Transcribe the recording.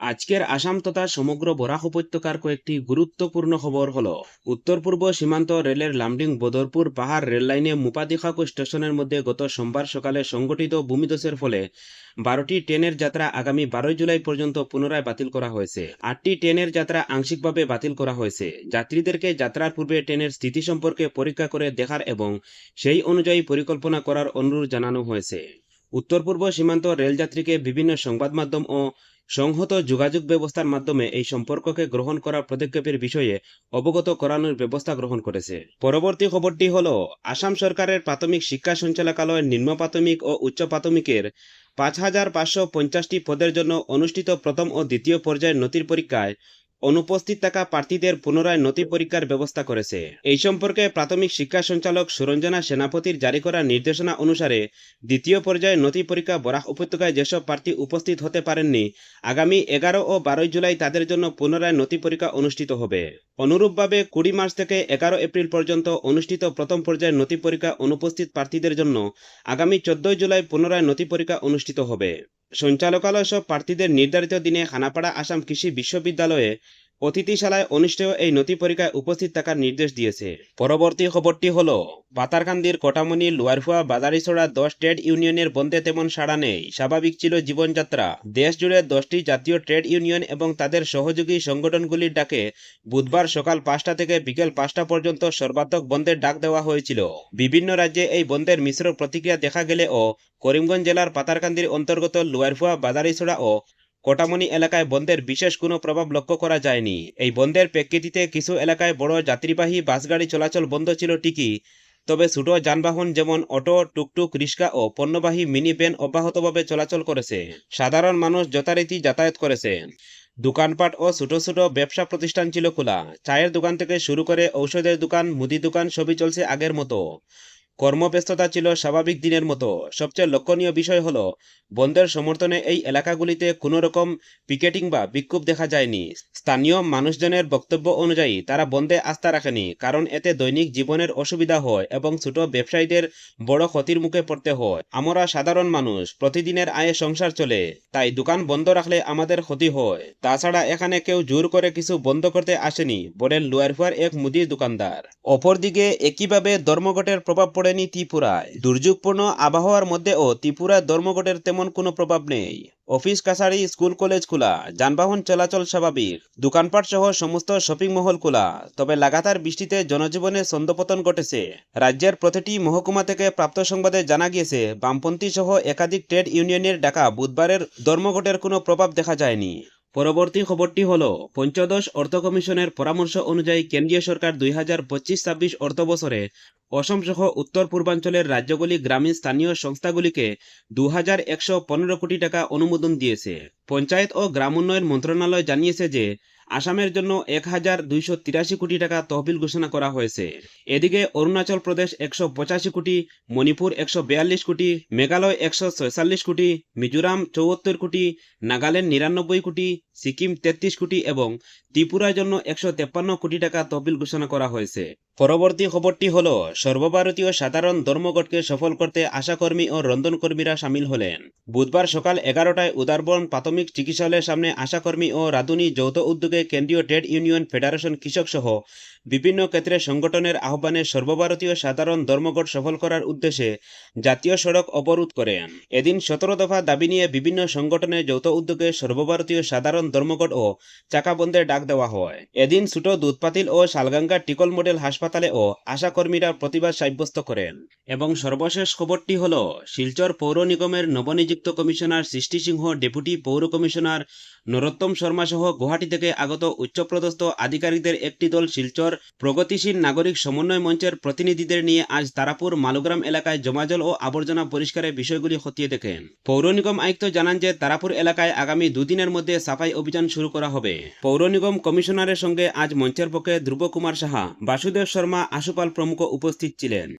আজকের আসাম তথা সমগ্র বরাক উপত্যকার কয়েকটি গুরুত্বপূর্ণ খবর হল। উত্তর পূর্ব সীমান্ত রেলের লামডিং বদরপুর পাহাড় রেললাইনে মুপাদিখাকু স্টেশনের মধ্যে গত সোমবার সকালে সংগঠিত ভূমিধসের ফলে বারোটি ট্রেনের যাত্রা আগামী বারোই জুলাই পর্যন্ত পুনরায় বাতিল করা হয়েছে আটটি ট্রেনের যাত্রা আংশিকভাবে বাতিল করা হয়েছে যাত্রীদেরকে যাত্রার পূর্বে ট্রেনের স্থিতি সম্পর্কে পরীক্ষা করে দেখার এবং সেই অনুযায়ী পরিকল্পনা করার অনুরোধ জানানো হয়েছে উত্তর পূর্ব সীমান্ত রেলযাত্রীকে বিভিন্ন সংবাদ মাধ্যম ও সংহত যোগাযোগ ব্যবস্থার মাধ্যমে এই সম্পর্ককে গ্রহণ করার পদক্ষেপের বিষয়ে অবগত করানোর ব্যবস্থা গ্রহণ করেছে। পরবর্তী খবরটি হল, আসাম সরকারের প্রাথমিক শিক্ষা সঞ্চালকালয়ের নিম্ন প্রাথমিক ও উচ্চ প্রাথমিকের পাঁচ হাজার পাঁচশো পঞ্চাশটি পদের জন্য অনুষ্ঠিত প্রথম ও দ্বিতীয় পর্যায়ের নথির পরীক্ষায় অনুপস্থিত থাকা প্রার্থীদের পুনরায় নথি পরীক্ষার ব্যবস্থা করেছে। এই সম্পর্কে প্রাথমিক শিক্ষা সঞ্চালক সুরঞ্জনা সেনাপতির জারি করা নির্দেশনা অনুসারে দ্বিতীয় পর্যায়ে নথি পরীক্ষা বরাক উপত্যকায় যেসব প্রার্থী উপস্থিত হতে পারেননি, আগামী এগারো ও বারোই জুলাই তাদের জন্য পুনরায় নথি পরীক্ষা অনুষ্ঠিত হবে। অনুরূপভাবে কুড়ি মার্চ থেকে এগারো এপ্রিল পর্যন্ত অনুষ্ঠিত প্রথম পর্যায়ের নথি পরীক্ষা অনুপস্থিত প্রার্থীদের জন্য আগামী চোদ্দই জুলাই পুনরায় নথি পরীক্ষা অনুষ্ঠিত হবে। সঞ্চালকালয় সব প্রার্থীদের নির্ধারিত দিনে খানাপাড়া আসাম কৃষি বিশ্ববিদ্যালয়ে অতিথিশালায় অনুষ্ঠেয় এই নথি পরীক্ষায় উপস্থিত থাকার নির্দেশ দিয়েছে। পরবর্তী খবরটি হল পাতারকান্দির কটামণি লোয়ারফুয়া বাজারিছড়া দশ ট্রেড ইউনিয়নের বন্ধে তেমন সাড়া নেই। স্বাভাবিক ছিল জীবনযাত্রা। দেশ জুড়ে দশটি জাতীয় ট্রেড ইউনিয়ন এবং তাদের সহযোগী সংগঠনগুলির ডাকে বুধবার সকাল পাঁচটা থেকে বিকেল পাঁচটা পর্যন্ত সর্বাত্মক বন্ধের ডাক দেওয়া হয়েছিল। বিভিন্ন রাজ্যে এই বন্ধের মিশ্র প্রতিক্রিয়া দেখা গেলেও করিমগঞ্জ জেলার পাতারকান্দির অন্তর্গত লোয়ারফুয়া বাজারিছড়া ও কোটামণি এলাকায় বন্ধের বিশেষ কোনো প্রভাব লক্ষ্য করা যায়নি। এই বন্ধের প্রেক্ষিতে কিছু এলাকায় বড় যাত্রীবাহী বাসগাড়ি চলাচল বন্ধ ছিল ঠিকই, তবে ছোট যানবাহন যেমন অটো, টুকটুক, রিক্সা ও পণ্যবাহী মিনি ভ্যান অব্যাহতভাবে চলাচল করেছে। সাধারণ মানুষ যথারীতি যাতায়াত করেছে। দোকানপাট ও ছোট ছোট ব্যবসা প্রতিষ্ঠান ছিল খোলা। চায়ের দোকান থেকে শুরু করে ঔষধের দোকান, মুদি দোকান সবই চলছে আগের মতো। কর্মব্যস্ততা ছিল স্বাভাবিক দিনের মতো। সবচেয়ে লক্ষণীয় বিষয় হলো, বন্ধের সমর্থনে এই এলাকাগুলিতে কোনো রকম পিকেটিং বা বিক্ষোভ দেখা যায়নি। স্থানীয় মানুষজনের বক্তব্য অনুযায়ী, তারা বন্ধে আস্থা রাখেনি, কারণ এতে দৈনিক জীবনের অসুবিধা হয় এবং ছোট ব্যবসায়ীদের বড় ক্ষতির মুখে পড়তে হয়। আমরা সাধারণ মানুষ, প্রতিদিনের আয়ে সংসার চলে, তাই দোকান বন্ধ রাখলে আমাদের ক্ষতি হয়। তাছাড়া এখানে কেউ জোর করে কিছু বন্ধ করতে আসেনি বলেন লুয়ারফুয়ার এক মুদির দোকানদার। অপরদিকে, একইভাবে ধর্মঘটের প্রভাব পড়েনি ত্রিপুরায়। দুর্যোগপূর্ণ আবহাওয়ার মধ্যেও ত্রিপুরায় ধর্মঘটের তেমন কোনো প্রভাব নেই। অফিস কাছারি স্কুল, কলেজ খোলা, যানবাহন চলাচল স্বাভাবিক দোকানপাট সহ সমস্ত শপিং মহল খোলা। তবে লাগাতার বৃষ্টিতে জনজীবনে ছন্দপতন ঘটেছে। রাজ্যের প্রতিটি মহকুমা থেকে প্রাপ্ত সংবাদে জানা গিয়েছে, বামপন্থী সহ একাধিক ট্রেড ইউনিয়নের ডাকা বুধবারের ধর্মঘটের কোনো প্রভাব দেখা যায়নি। পরবর্তী খবরটি হল, পঞ্চদশ অর্থ কমিশনের পরামর্শ অনুযায়ী কেন্দ্রীয় সরকার দুই হাজার পঁচিশ ছাব্বিশ অর্থ বছরে অসম সহ উত্তর পূর্বাঞ্চলের রাজ্যগুলি গ্রামীণ স্থানীয় সংস্থাগুলিকে দু হাজার একশো পনেরো কোটি টাকা অনুমোদন দিয়েছে। পঞ্চায়েত ও গ্রাম উন্নয়ন মন্ত্রণালয় জানিয়েছে যে আসামের জন্য এক হাজার দুইশো তিরাশি কোটি টাকা তহবিল ঘোষণা করা হয়েছে। এদিকে অরুণাচল প্রদেশ একশো পঁচাশি কোটি, মণিপুর একশো বিয়াল্লিশ কোটি, মেঘালয় একশো ছয়চল্লিশ কোটি, মিজোরাম চৌহত্তর কোটি, নাগাল্যান্ড নিরানব্বই কোটি সিকিম তেত্রিশ কোটি এবং ত্রিপুরার জন্য একশো তেপ্পান্ন কোটি টাকা তহবিল ঘোষণা করা হয়েছে। পরবর্তী খবরটি হল, সর্বভারতীয় সাধারণ ধর্মঘটকে সফল করতে আশাকর্মী ও রন্ধনকর্মীরা সামিল হলেন। বুধবার সকাল এগারোটায় উদারবন প্রাথমিক চিকিৎসালয়ের সামনে আশাকর্মী ও রাধুনী যৌথ উদ্যোগে কেন্দ্রীয় ট্রেড ইউনিয়ন ফেডারেশন কৃষক সহ বিভিন্ন ক্ষেত্রে সংগঠনের আহ্বানে সর্বভারতীয় সাধারণ ধর্মঘট সফল করার উদ্দেশ্যে জাতীয় সড়ক অবরোধ করেন। এদিন সতেরো দফা দাবি নিয়ে বিভিন্ন সংগঠনের যৌথ উদ্যোগে সর্বভারতীয় সাধারণ ধর্মঘট ও চাকা বন্ধের ডাক দেওয়া হয়। এদিন ছোট দুধপাতিল ও শালগাঙ্গা টিকল মডেল হাসপাতালে ও আশাকর্মীরা প্রতিবাদ সাব্যস্ত করেন। এবং সর্বশেষ খবরটি হল, শিলচর পৌর নিগমের নবনিযুক্ত কমিশনার সৃষ্টি সিংহ, ডেপুটি পৌর কমিশনার নরোত্তম শর্মা সহ গুয়াহাটি থেকে আগত উচ্চপদস্থ আধিকারিকদের একটি দল শিলচর প্রগতিশীল নাগরিক সমন্বয় মঞ্চের প্রতিনিধিদের নিয়ে আজ তারাপুর মালুগ্রাম এলাকায় জমাজল ও আবর্জনা পরিষ্কারের বিষয়গুলি খতিয়ে দেখেন। পৌর নিগম আয়ুক্ত জানান যে, তারাপুর এলাকায় আগামী দুদিনের মধ্যে সাফাই অভিযান শুরু করা হবে। পৌর নিগম কমিশনারের সঙ্গে আজ মঞ্চের পক্ষে ধ্রুব কুমার সাহা, বাসুদেব শর্মা, আশুপাল প্রমুখ উপস্থিত ছিলেন।